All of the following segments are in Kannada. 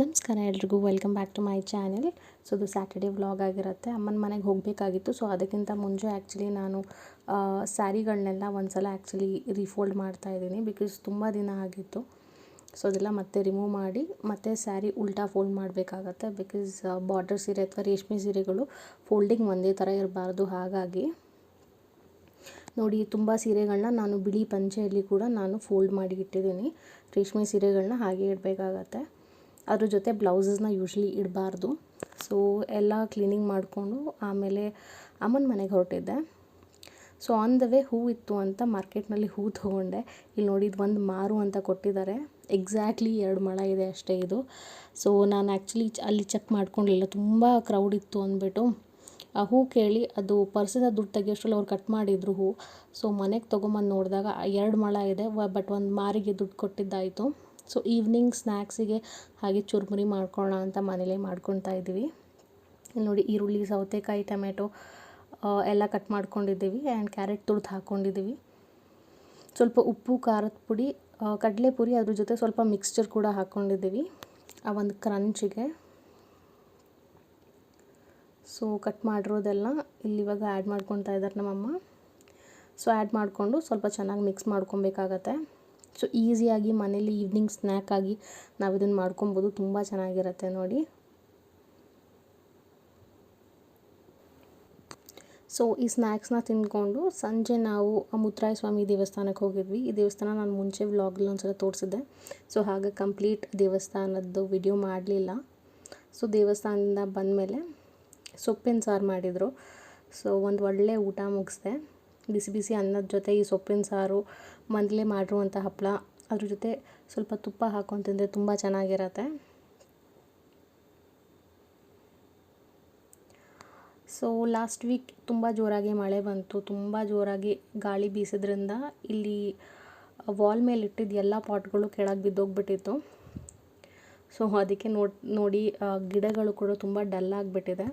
ನಮಸ್ಕಾರ ಎಲ್ರಿಗೂ welcome back to my channel so ಇದು ಸ್ಯಾಟರ್ಡೆ ವ್ಲಾಗ್ ಆಗಿರುತ್ತೆ. ಅಮ್ಮನ ಮನೆಗೆ ಹೋಗಬೇಕಾಗಿತ್ತು. ಸೊ ಅದಕ್ಕಿಂತ ಮುಂಚೆ ಆ್ಯಕ್ಚುಲಿ ನಾನು ಸ್ಯಾರಿಗಳನ್ನೆಲ್ಲ ಒಂದು ಸಲ ಆ್ಯಕ್ಚುಲಿ ರೀಫೋಲ್ಡ್ ಮಾಡ್ತಾ ಇದ್ದೀನಿ. ಬಿಕಾಸ್ ತುಂಬ ದಿನ ಆಗಿತ್ತು. ಸೊ ಅದೆಲ್ಲ ಮತ್ತೆ ರಿಮೂವ್ ಮಾಡಿ, ಮತ್ತೆ ಸ್ಯಾರಿ ಉಲ್ಟಾ ಫೋಲ್ಡ್ ಮಾಡಬೇಕಾಗತ್ತೆ. ಬಿಕಾಸ್ ಬಾರ್ಡರ್ ಸೀರೆ ಅಥವಾ ರೇಷ್ಮೆ ಸೀರೆಗಳು ಫೋಲ್ಡಿಂಗ್ ಒಂದೇ ಥರ ಇರಬಾರ್ದು. ಹಾಗಾಗಿ, ನೋಡಿ, ತುಂಬ ಸೀರೆಗಳನ್ನ ನಾನು ಬಿಳಿ ಪಂಚೆಯಲ್ಲಿ ಕೂಡ ನಾನು ಫೋಲ್ಡ್ ಮಾಡಿ ಇಟ್ಟಿದ್ದೀನಿ. ರೇಷ್ಮೆ ಸೀರೆಗಳನ್ನ ಹಾಗೆ ಇಡಬೇಕಾಗತ್ತೆ. ಅದ್ರ ಜೊತೆ ಬ್ಲೌಸಸ್ನ ಯೂಶ್ವಲಿ ಇಡಬಾರ್ದು. ಸೊ ಎಲ್ಲ ಕ್ಲೀನಿಂಗ್ ಮಾಡಿಕೊಂಡು ಆಮೇಲೆ ಅಮ್ಮನ ಮನೆಗೆ ಹೊರಟಿದ್ದೆ. ಸೊ ಆನ್ ದ ವೇ ಹೂ ಇತ್ತು ಅಂತ ಮಾರ್ಕೆಟ್ನಲ್ಲಿ ಹೂ ತೊಗೊಂಡೆ. ಇಲ್ಲಿ ನೋಡಿ, ಇದು ಒಂದು ಮಾರು ಅಂತ ಕೊಟ್ಟಿದ್ದಾರೆ. ಎಕ್ಸಾಕ್ಟ್ಲಿ ಎರಡು ಮಳ ಇದೆ ಅಷ್ಟೇ ಇದು. ಸೊ ನಾನು ಆ್ಯಕ್ಚುಲಿ ಅಲ್ಲಿ ಚೆಕ್ ಮಾಡ್ಕೊಂಡಿಲ್ಲ ತುಂಬ ಕ್ರೌಡ್ ಇತ್ತು ಅಂದ್ಬಿಟ್ಟು. ಆ ಹೂ ಕೇಳಿ, ಅದು ಪರ್ಸಿಂದ ದುಡ್ಡು ತೆಗಿಯೋಷ್ಟ್ರಲ್ಲಿ ಅವ್ರು ಕಟ್ ಮಾಡಿದ್ರು ಹೂ. ಸೊ ಮನೆಗೆ ತೊಗೊಂಬಂದು ನೋಡಿದಾಗ ಎರಡು ಮಳ ಇದೆ ಬಟ್ ಒಂದು ಮಾರಿಗೆ ದುಡ್ಡು ಕೊಟ್ಟಿದ್ದಾಯಿತು. ಸೊ ಈವ್ನಿಂಗ್ ಸ್ನ್ಯಾಕ್ಸಿಗೆ ಹಾಗೆ ಚುರುಮುರಿ ಮಾಡ್ಕೊಳ್ಳೋಣ ಅಂತ ಮನೇಲೇ ಮಾಡ್ಕೊತಾ ಇದ್ದೀವಿ. ನೋಡಿ ಈರುಳ್ಳಿ, ಸೌತೆಕಾಯಿ, ಟೊಮೆಟೊ ಎಲ್ಲ ಕಟ್ ಮಾಡ್ಕೊಂಡಿದ್ದೀವಿ ಆ್ಯಂಡ್ ಕ್ಯಾರೆಟ್ ತುಳಿದು ಹಾಕ್ಕೊಂಡಿದ್ದೀವಿ ಸ್ವಲ್ಪ ಉಪ್ಪು, ಖಾರದ ಪುಡಿ ಕಡಲೆಪುರಿ ಅದ್ರ ಜೊತೆ ಸ್ವಲ್ಪ ಮಿಕ್ಸ್ಚರ್ ಕೂಡ ಹಾಕ್ಕೊಂಡಿದ್ದೀವಿ ಆ ಒಂದು ಕ್ರಂಚಿಗೆ ಸೊ ಕಟ್ ಮಾಡಿರೋದೆಲ್ಲ ಇಲ್ಲಿ ಇವಾಗ ಆ್ಯಡ್ ಮಾಡ್ಕೊತಾ ಇದ್ದಾರೆ ನಮ್ಮಮ್ಮ. ಸೊ ಆ್ಯಡ್ ಮಾಡಿಕೊಂಡು ಸ್ವಲ್ಪ ಚೆನ್ನಾಗಿ ಮಿಕ್ಸ್ ಮಾಡ್ಕೊಬೇಕಾಗತ್ತೆ. ಸೊ ಈಸಿಯಾಗಿ ಮನೇಲಿ ಈವ್ನಿಂಗ್ ಸ್ನ್ಯಾಕಾಗಿ ನಾವು ಇದನ್ನು ಮಾಡ್ಕೊಬೋದು. ತುಂಬ ಚೆನ್ನಾಗಿರುತ್ತೆ ನೋಡಿ. ಸೊ ಈ ಸ್ನ್ಯಾಕ್ಸ್ನ ತಿಂದ್ಕೊಂಡು ಸಂಜೆ ನಾವು ಮುತ್ತರಾಯ ಸ್ವಾಮಿ ದೇವಸ್ಥಾನಕ್ಕೆ ಹೋಗಿದ್ವಿ. ಈ ದೇವಸ್ಥಾನ ನಾನು ಮುಂಚೆ ವ್ಲಾಗಲ್ಲಿ ಒಂದ್ಸಲ ತೋರಿಸಿದ್ದೆ. ಸೊ ಹಾಗೆ ಕಂಪ್ಲೀಟ್ ದೇವಸ್ಥಾನದ್ದು ವಿಡಿಯೋ ಮಾಡಲಿಲ್ಲ. ಸೊ ದೇವಸ್ಥಾನದಿಂದ ಬಂದಮೇಲೆ ಸೊಪ್ಪಿನ ಸಾರು ಮಾಡಿದರು. ಸೊ ಒಂದು ಒಳ್ಳೆ ಊಟ ಮುಗಿಸ್ದೆ. ಬಿಸಿ ಬಿಸಿ ಅನ್ನದ ಜೊತೆ ಈ ಸೊಪ್ಪಿನ ಸಾರು ಮನೇಲೇ ಮಾಡಿರುವಂಥ ಹಪ್ಪಳ ಅದ್ರ ಜೊತೆ ಸ್ವಲ್ಪ ತುಪ್ಪ ಹಾಕೊಂಡು ತಿಂದರೆ ತುಂಬ ಚೆನ್ನಾಗಿರತ್ತೆ. ಸೊ ಲಾಸ್ಟ್ ವೀಕ್ ತುಂಬ ಜೋರಾಗಿ ಮಳೆ ಬಂತು. ತುಂಬ ಜೋರಾಗಿ ಗಾಳಿ ಬೀಸಿದ್ರಿಂದ ಇಲ್ಲಿ ವಾಲ್ ಮೇಲೆ ಇಟ್ಟಿದ್ದ ಎಲ್ಲ ಪಾಟ್ಗಳು ಕೆಳಗೆ ಬಿದ್ದೋಗ್ಬಿಟ್ಟಿತ್ತು. ಸೊ ಅದಕ್ಕೆ ನೋಡಿ ನೋಡಿ ಗಿಡಗಳು ಕೂಡ ತುಂಬ ಡಲ್ ಆಗಿಬಿಟ್ಟಿದೆ.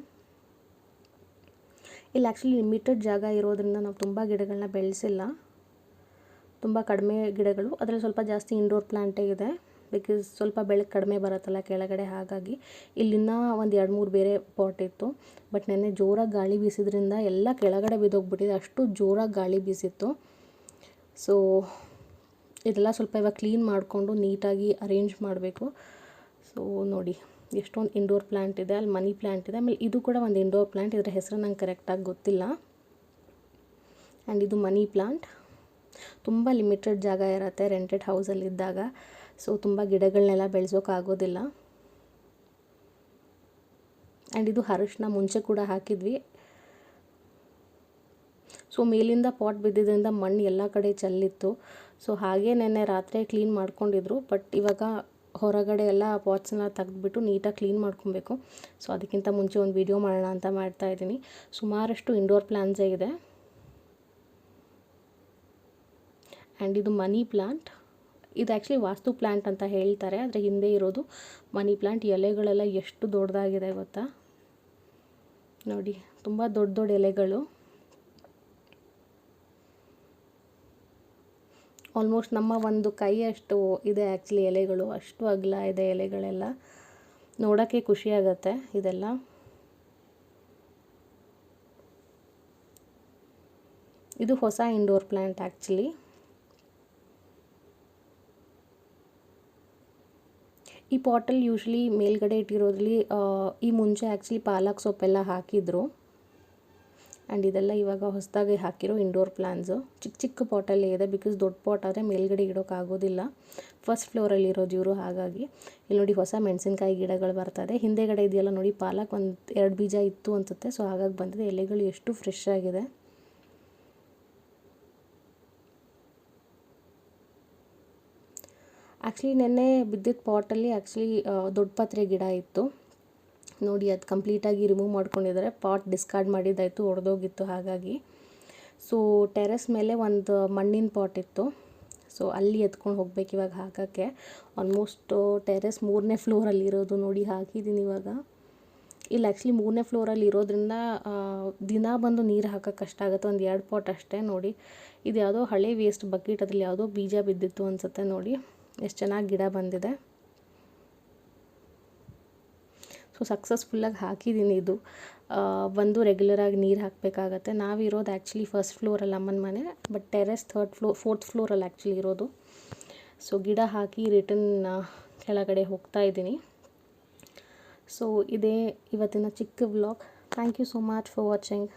ಇಲ್ಲಿ ಆ್ಯಕ್ಚುಲಿ ಲಿಮಿಟೆಡ್ ಜಾಗ ಇರೋದ್ರಿಂದ ನಾವು ತುಂಬ ಗಿಡಗಳನ್ನ ಬೆಳೆಸಿಲ್ಲ. ತುಂಬ ಕಡಿಮೆ ಗಿಡಗಳು. ಅದರಲ್ಲಿ ಸ್ವಲ್ಪ ಜಾಸ್ತಿ ಇಂಡೋರ್ ಪ್ಲ್ಯಾಂಟೇ ಇದೆ. ಬಿಕಾಸ್ ಸ್ವಲ್ಪ ಬೆಳಕು ಕಡಿಮೆ ಬರುತ್ತಲ್ಲ ಕೆಳಗಡೆ, ಹಾಗಾಗಿ ಇಲ್ಲಿನ ಒಂದು ಎರಡು ಮೂರು ಬೇರೆ ಪಾಟ್ ಇತ್ತು. ಬಟ್ ನೆನ್ನೆ ಜೋರಾಗಿ ಗಾಳಿ ಬೀಸಿದ್ರಿಂದ ಎಲ್ಲ ಕೆಳಗಡೆ ಬಿದ್ದೋಗ್ಬಿಟ್ಟಿದೆ. ಅಷ್ಟು ಜೋರಾಗಿ ಗಾಳಿ ಬೀಸಿತ್ತು. ಸೊ ಇದೆಲ್ಲ ಸ್ವಲ್ಪ ಇವಾಗ ಕ್ಲೀನ್ ಮಾಡಿಕೊಂಡು ನೀಟಾಗಿ ಅರೇಂಜ್ ಮಾಡಬೇಕು. ಸೊ ನೋಡಿ. ಎಷ್ಟೊಂದು ಇಂಡೋರ್ ಪ್ಲ್ಯಾಂಟ್ ಇದೆ, ಅಲ್ಲಿ ಮನಿ ಪ್ಲ್ಯಾಂಟ್ ಇದೆ. ಆಮೇಲೆ ಇದು ಕೂಡ ಒಂದು ಇಂಡೋರ್ ಪ್ಲ್ಯಾಂಟ್ ಇದರ ಹೆಸರು ನಂಗೆ ಕರೆಕ್ಟಾಗಿ ಗೊತ್ತಿಲ್ಲ. ಆ್ಯಂಡ್ ಇದು ಮನಿ ಪ್ಲ್ಯಾಂಟ್ ತುಂಬ ಲಿಮಿಟೆಡ್ ಜಾಗ ಇರುತ್ತೆ ರೆಂಟೆಡ್ ಹೌಸಲ್ಲಿದ್ದಾಗ ಸೊ ತುಂಬ ಗಿಡಗಳನ್ನೆಲ್ಲ ಬೆಳೆಸೋಕ್ಕಾಗೋದಿಲ್ಲ ಆ್ಯಂಡ್ ಇದು ಅರಶಿನ ಮುಂಚೆ ಕೂಡ ಹಾಕಿದ್ವಿ. ಸೊ ಮೇಲಿಂದ ಪಾಟ್ ಬಿದ್ದಿದ್ದರಿಂದ ಮಣ್ಣು ಎಲ್ಲ ಕಡೆ ಚೆಲ್ಲಿತ್ತು. ಸೊ ಹಾಗೆ ನೆನ್ನೆ ರಾತ್ರಿ ಕ್ಲೀನ್ ಮಾಡ್ಕೊಂಡಿದ್ರು ಬಟ್ ಇವಾಗ ಹೊರಗಡೆ ಎಲ್ಲ ಪಾಟ್ಸನ್ನ ತೆಗೆದ್ಬಿಟ್ಟು ನೀಟಾಗಿ ಕ್ಲೀನ್ ಮಾಡ್ಕೊಬೇಕು. ಸೊ, ಅದಕ್ಕಿಂತ ಮುಂಚೆ ಒಂದು ವೀಡಿಯೋ ಮಾಡೋಣ ಅಂತ ಮಾಡ್ತಾ ಇದ್ದೀನಿ. ಸುಮಾರಷ್ಟು ಇಂಡೋರ್ ಪ್ಲ್ಯಾನ್ಸೇ ಇದೆ ಆ್ಯಂಡ್ ಇದು ಮನಿ ಪ್ಲ್ಯಾಂಟ್ ಇದು ಆ್ಯಕ್ಚುಲಿ ವಾಸ್ತು ಪ್ಲ್ಯಾಂಟ್ ಅಂತ ಹೇಳ್ತಾರೆ. ಆದರೆ ಹಿಂದೆ ಇರೋದು ಮನಿ ಪ್ಲ್ಯಾಂಟ್ ಎಲೆಗಳೆಲ್ಲ ಎಷ್ಟು ದೊಡ್ಡದಾಗಿದೆ ಗೊತ್ತಾ? ನೋಡಿ, ತುಂಬ ದೊಡ್ಡ ದೊಡ್ಡ ಎಲೆಗಳು. ಆಲ್ಮೋಸ್ಟ್ ನಮ್ಮ ಒಂದು ಕೈಯಷ್ಟು ಇದೆ ಆ್ಯಕ್ಚುಲಿ ಎಲೆಗಳು. ಅಷ್ಟು ಅಗಲ ಇದೆ ಎಲೆಗಳೆಲ್ಲ. ನೋಡೋಕ್ಕೆ ಖುಷಿಯಾಗತ್ತೆ ಇದೆಲ್ಲ. ಇದು ಹೊಸ ಇಂಡೋರ್ ಪ್ಲ್ಯಾಂಟ್ ಆ್ಯಕ್ಚುಲಿ ಈ ಪಾಟಲ್ಲಿ ಯೂಶ್ವಲಿ ಮೇಲ್ಗಡೆ ಇಟ್ಟಿರೋದ್ರಲ್ಲಿ ಈ ಮುಂಚೆ ಆ್ಯಕ್ಚುಲಿ ಪಾಲಕ್ ಸೊಪ್ಪೆಲ್ಲ ಹಾಕಿದ್ರು. ಆ್ಯಂಡ್ ಇದೆಲ್ಲ ಇವಾಗ ಹೊಸದಾಗಿ ಹಾಕಿರೋ ಇಂಡೋರ್ ಪ್ಲ್ಯಾನ್ಸು ಚಿಕ್ಕ ಚಿಕ್ಕ ಪಾಟಲ್ಲೇ ಇದೆ ಬಿಕಾಸ್ ದೊಡ್ಡ ಪಾಟ್ ಆದರೆ ಮೇಲ್ಗಡೆ ಇಡೋಕ್ಕಾಗೋದಿಲ್ಲ ಫಸ್ಟ್ ಫ್ಲೋರಲ್ಲಿ ಇರೋದು ಇವರು ಹಾಗಾಗಿ. ಇಲ್ಲಿ ನೋಡಿ ಹೊಸ ಮೆಣಸಿನ್ಕಾಯಿ ಗಿಡಗಳು ಬರ್ತದೆ ಹಿಂದೆಗಡೆ ಇದೆಯಲ್ಲ ನೋಡಿ, ಪಾಲಕ್ ಒಂದು ಎರಡು ಬೀಜ ಇತ್ತು ಅನಿಸುತ್ತೆ. ಸೊ ಹಾಗಾಗಿ ಬಂದಿದೆ. ಎಲೆಗಳು ಎಷ್ಟು ಫ್ರೆಶ್ ಆಗಿದೆ. ಆ್ಯಕ್ಚುಲಿ ನೆನ್ನೆ ಬಿದ್ದಿದ್ದ ಪಾಟಲ್ಲಿ ಆ್ಯಕ್ಚುಲಿ ದೊಡ್ಡ ಪತ್ರೆ ಗಿಡ ಇತ್ತು. ನೋಡಿ ಅದು ಕಂಪ್ಲೀಟಾಗಿ ರಿಮೂವ್ ಮಾಡ್ಕೊಂಡಿದ್ದಾರೆ ಪಾಟ್ ಡಿಸ್ಕಾರ್ಡ್ ಮಾಡಿದ್ದಾಯಿತು, ಒಡೆದೋಗಿತ್ತು ಹಾಗಾಗಿ. ಸೊ ಟೆರೆಸ್ ಮೇಲೆ ಒಂದು ಮಣ್ಣಿನ ಪಾಟ್ ಇತ್ತು. ಸೊ ಅಲ್ಲಿ ಎತ್ಕೊಂಡು ಹೋಗ್ಬೇಕು ಇವಾಗ ಹಾಕೋಕ್ಕೆ. ಆಲ್ಮೋಸ್ಟ್ ಟೆರೆಸ್ ಮೂರನೇ ಫ್ಲೋರಲ್ಲಿ ಇರೋದು ನೋಡಿ ಹಾಕಿದ್ದೀನಿ ಇವಾಗ. ಇಲ್ಲಿ ಆ್ಯಕ್ಚುಲಿ ಮೂರನೇ ಫ್ಲೋರಲ್ಲಿ ಇರೋದ್ರಿಂದ ದಿನ ಬಂದು ನೀರು ಹಾಕೋಕ್ಕೆ ಕಷ್ಟ ಆಗುತ್ತೆ. ಒಂದು ಎರಡು ಪಾಟ್ ಅಷ್ಟೇ ನೋಡಿ. ಇದು ಯಾವುದೋ ಹಳೆ ವೇಸ್ಟ್ ಬಕೆಟ್ ಅದ್ರಲ್ಲಿ ಯಾವುದೋ ಬೀಜ ಬಿದ್ದಿತ್ತು ಅನಿಸುತ್ತೆ ನೋಡಿ. ಎಷ್ಟು ಚೆನ್ನಾಗಿ ಗಿಡ ಬಂದಿದೆ. ಸೊ ಸಕ್ಸಸ್ಫುಲ್ಲಾಗಿ ಹಾಕಿದ್ದೀನಿ ಇದು. ಬಂದು ರೆಗ್ಯುಲರಾಗಿ ನೀರು ಹಾಕಬೇಕಾಗತ್ತೆ. ನಾವಿರೋದು ಆ್ಯಕ್ಚುಲಿ ಫಸ್ಟ್ ಫ್ಲೋರಲ್ಲಿ ಅಮ್ಮನ ಮನೆ but terrace third floor fourth ಫ್ಲೋರಲ್ಲಿ actually ಇರೋದು. ಸೊ ಗಿಡ ಹಾಕಿ ರಿಟರ್ನ್ ಕೆಳಗಡೆ ಹೋಗ್ತಾ ಇದ್ದೀನಿ. ಸೊ ಇದೇ ಇವತ್ತಿನ ಚಿಕ್ಕ blog thank you so much for watching